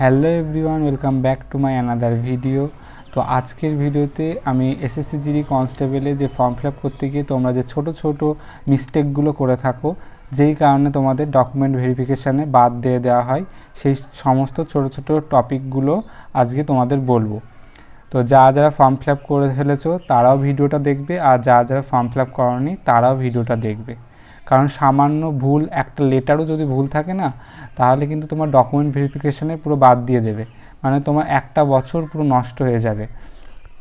Hello everyone, welcome back to my another video. তো আজকের ভিডিওতে আমি এসএসসি জিডি কনস্টেবলে যে ফর্ম ফিল করতে গিয়ে তোমরা যে ছোট ছোট মিস্টেকগুলো করে থাকো, যেই কারণে তোমাদের ডকুমেন্ট ভেরিফিকেশানে বাদ দিয়ে দেওয়া হয়, সেই সমস্ত ছোট ছোট টপিকগুলো আজকে তোমাদের বলব। তো যারা যারা ফর্ম ফিল করে ফেলেছো, তারাও ভিডিওটা দেখবে, আর যারা যারা ফর্ম ফিল করনি, তারাও ভিডিওটা দেখবে। কারণ সামান্য ভুল, একটা লেটারও যদি ভুল থাকে না, তাহলে কিন্তু তোমার ডকুমেন্ট ভেরিফিকেশানে পুরো বাদ দিয়ে দেবে। মানে তোমার একটা বছর পুরো নষ্ট হয়ে যাবে।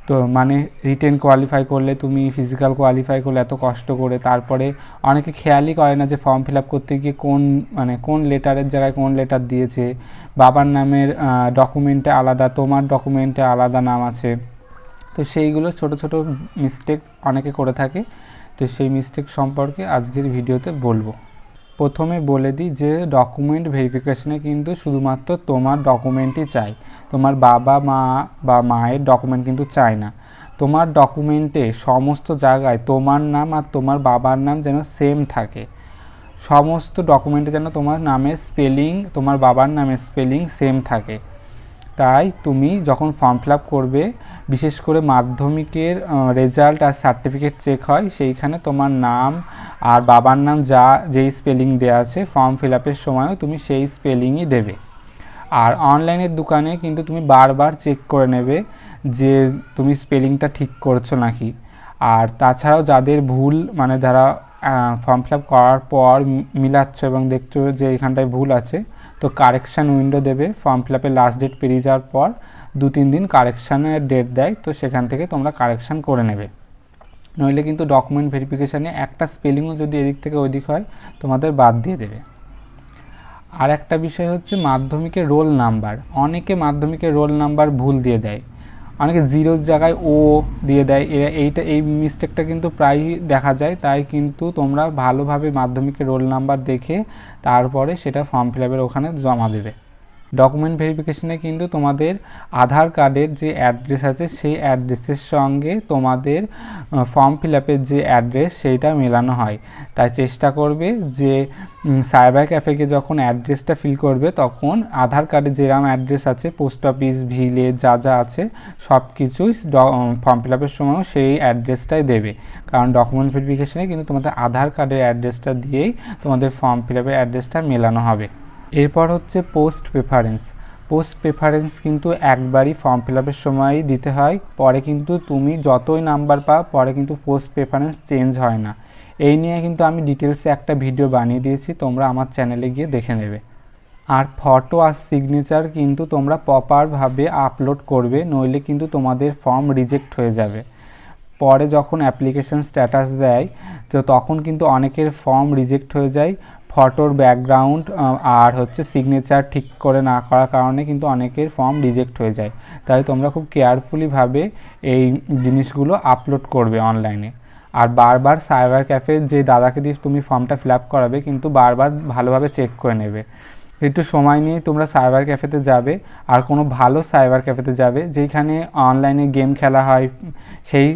তো মানে রিটেন কোয়ালিফাই করলে, তুমি ফিজিক্যাল কোয়ালিফাই করলে এত কষ্ট করে, তারপরে অনেকে খেয়ালই করে না যে ফর্ম ফিল আপ করতে গিয়ে কোন মানে কোন লেটারের জায়গায় কোন লেটার দিয়েছে, বাবার নামের ডকুমেন্টে আলাদা, তোমার ডকুমেন্টে আলাদা নাম আছে। তো সেইগুলো ছোট ছোট মিস্টেক অনেকে করে থাকে। তো সেই মিস্টেক সম্পর্কে আজকের ভিডিওতে বলব। প্রথমে বলে দিই যে ডকুমেন্ট ভেরিফিকেশনে কিন্তু শুধুমাত্র তোমার ডকুমেন্টই চাই। তোমার বাবা, মা বা মায়ের ডকুমেন্ট কিন্তু চায় না। তোমার ডকুমেন্টে সমস্ত জায়গায় তোমার নাম আর তোমার বাবার নাম যেন সেম থাকে। সমস্ত ডকুমেন্টে যেন তোমার নামের স্পেলিং তোমার বাবার নামের স্পেলিং সেম থাকে। তাই তুমি যখন ফর্ম ফিল করবে, বিশেষ করে মাধ্যমিকের রেজাল্ট আর সার্টিফিকেট চেক হয়, সেইখানে তোমার নাম আর বাবার নাম যা, যেই স্পেলিং দেওয়া আছে ফর্ম ফিল আপের সময়ও তুমি সেই স্পেলিংই দেবে। আর অনলাইনের দোকানে কিন্তু তুমি বারবার চেক করে নেবে যে তুমি স্পেলিংটা ঠিক করছ নাকি। আর তাছাড়াও যাদের ভুল মানে যারা ফর্ম ফিল করার পর মিলাচ্ছ এবং দেখছ যে এখানটায় ভুল আছে তো কারেকশান উইন্ডো দেবে ফর্ম ফিল লাস্ট ডেট পেরিয়ে যাওয়ার পর দু তিন দিন কারেকশানের ডেট দেয়, তো সেখান থেকে তোমরা কারেকশান করে নেবে। নইলে কিন্তু ডকুমেন্ট ভেরিফিকেশানে একটা স্পেলিংও যদি এদিক থেকে ওদিক হয়, তোমাদের বাদ দিয়ে দেবে। আর একটা বিষয় হচ্ছে মাধ্যমিকের রোল নাম্বার অনেকে মাধ্যমিকের রোল নাম্বার ভুল দিয়ে দেয়। অনেকে জিরোর জায়গায় ও দিয়ে দেয়। এইটা, এই মিস্টেকটা কিন্তু প্রায়ই দেখা যায়। তাই কিন্তু তোমরা ভালোভাবে মাধ্যমিকের রোল নাম্বার দেখে তারপরে সেটা ফর্ম ফিল ওখানে জমা দেবে। ডকুমেন্ট ভেরিফিকেশনে কিন্তু তোমাদের আধার কার্ডের যে অ্যাড্রেস আছে, সেই অ্যাড্রেসের সঙ্গে তোমাদের ফর্ম ফিল আপের যে অ্যাড্রেস সেইটা মেলানো হয়। তাই চেষ্টা করবে যে সাইবার ক্যাফেকে যখন অ্যাড্রেসটা ফিল করবে, তখন আধার কার্ডে যেরকম অ্যাড্রেস আছে পোস্ট অফিস ভিলেজ যা যা আছে সব কিছুই ফর্ম ফিল আপের সময়ও সেই অ্যাড্রেসটাই দেবে। কারণ ডকুমেন্ট ভেরিফিকেশনে কিন্তু তোমাদের আধার কার্ডের অ্যাড্রেসটা দিয়েই তোমাদের ফর্ম ফিল আপের অ্যাড্রেসটা মেলানো হবে। এরপর হচ্ছে পোস্ট প্রেফারেন্স পোস্ট প্রেফারেন্স কিন্তু একবারই ফর্ম ফিল আপের সময়ই দিতে হয়, পরে কিন্তু তুমি যতই নাম্বার পাও, পরে কিন্তু পোস্ট প্রেফারেন্স চেঞ্জ হয় না। এই নিয়ে কিন্তু আমি ডিটেলসে একটা ভিডিও বানিয়ে দিয়েছি, তোমরা আমার চ্যানেলে গিয়ে দেখে নেবে। আর ফটো আর সিগনেচার কিন্তু তোমরা প্রপারভাবে আপলোড করবে, নইলে কিন্তু তোমাদের ফর্ম রিজেক্ট হয়ে যাবে। পরে যখন অ্যাপ্লিকেশন স্ট্যাটাস দেয়, তো তখন কিন্তু অনেকের ফর্ম রিজেক্ট হয়ে যায়। ফটোর ব্যাকগ্রাউন্ড আর হচ্ছে সিগনেচার ঠিক করে না করার কারণে কিন্তু অনেকের ফর্ম রিজেক্ট হয়ে যায়। তাই তোমরা খুব কেয়ারফুলিভাবে এই জিনিসগুলো আপলোড করবে অনলাইনে আর বারবার সাইবার ক্যাফে যে দাদাকে দিয়ে তুমি ফর্মটা ফিল আপ করাবে কিন্তু বারবার ভালোভাবে চেক করে নেবে। একটু সময় নিয়ে তোমরা সাইবার ক্যাফেতে যাবে, আর কোনো ভালো সাইবার ক্যাফেতে যাবে, যেখানে অনলাইনে গেম খেলা হয়, সেই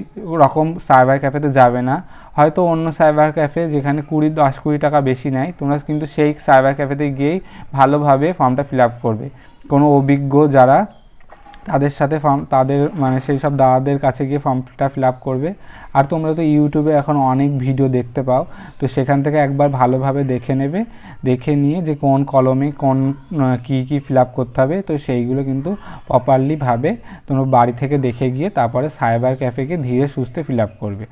রকম সাইবার ক্যাফেতে যাবে না। হয়তো অন্য সাইবার ক্যাফে যেখানে কুড়ি দশ কুড়ি টাকা বেশি নেয়, তোমরা কিন্তু সেই সাইবার ক্যাফেতে গিয়েই ভালোভাবে ফর্মটা ফিল আপ করবে। কোনো অভিজ্ঞ যারা তাদের সাথে ফর্ম তাদের মানে সেই সব দাদাদের কাছে গিয়ে ফর্মটা ফিল আপ করবে। আর তোমরা তো ইউটিউবে এখন অনেক ভিডিও দেখতে পাও, তো সেখান থেকে একবার ভালোভাবে দেখে নেবে, দেখে নিয়ে যে কোন কলমে কোন কি কি ফিল আপ করতে হবে, তো সেইগুলো কিন্তু প্রপারলিভাবে তোমরা বাড়ি থেকে দেখে গিয়ে তারপরে সাইবার ক্যাফেকে ধীরে সুস্থে ফিল আপ করবে।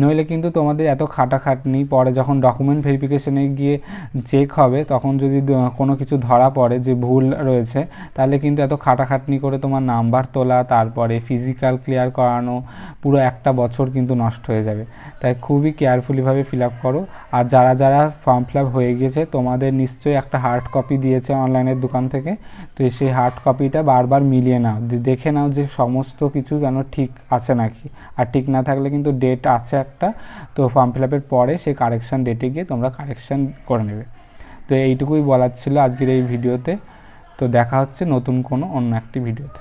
নইলে কিন্তু তোমাদের এত খাটাখাটনি, পরে যখন ডকুমেন্ট ভেরিফিকেশনে গিয়ে চেক হবে, তখন যদি কোনো কিছু ধরা পড়ে যে ভুল রয়েছে, তাহলে কিন্তু এত খাটাখাটনি করে তোমার নাম্বার তোলা, তারপরে ফিজিক্যাল ক্লিয়ার করানো, পুরো একটা বছর কিন্তু নষ্ট হয়ে যাবে। তাই খুবই কেয়ারফুলিভাবে ফিল আপ করো। আর যারা যারা ফর্ম ফিল আপ হয়ে গিয়েছে, তোমাদের নিশ্চয়ই একটা হার্ড কপি দিয়েছে অনলাইনের দোকান থেকে। তো সেই হার্ড কপিটা বারবার মিলিয়ে নাও। দেখে নাও যে সমস্ত কিছু যেন ঠিক আছে নাকি। আর ঠিক না থাকলে কিন্তু ডেট আছে একটা, তো ফর্ম ফিল আপের পরে সেই কারেকশান ডেটে গিয়ে তোমরা কারেকশান করে নেবে। তো এইটুকুই বলার ছিল আজকের এই ভিডিওতে তো। দেখা হচ্ছে নতুন কোনো অন্য একটি ভিডিওতে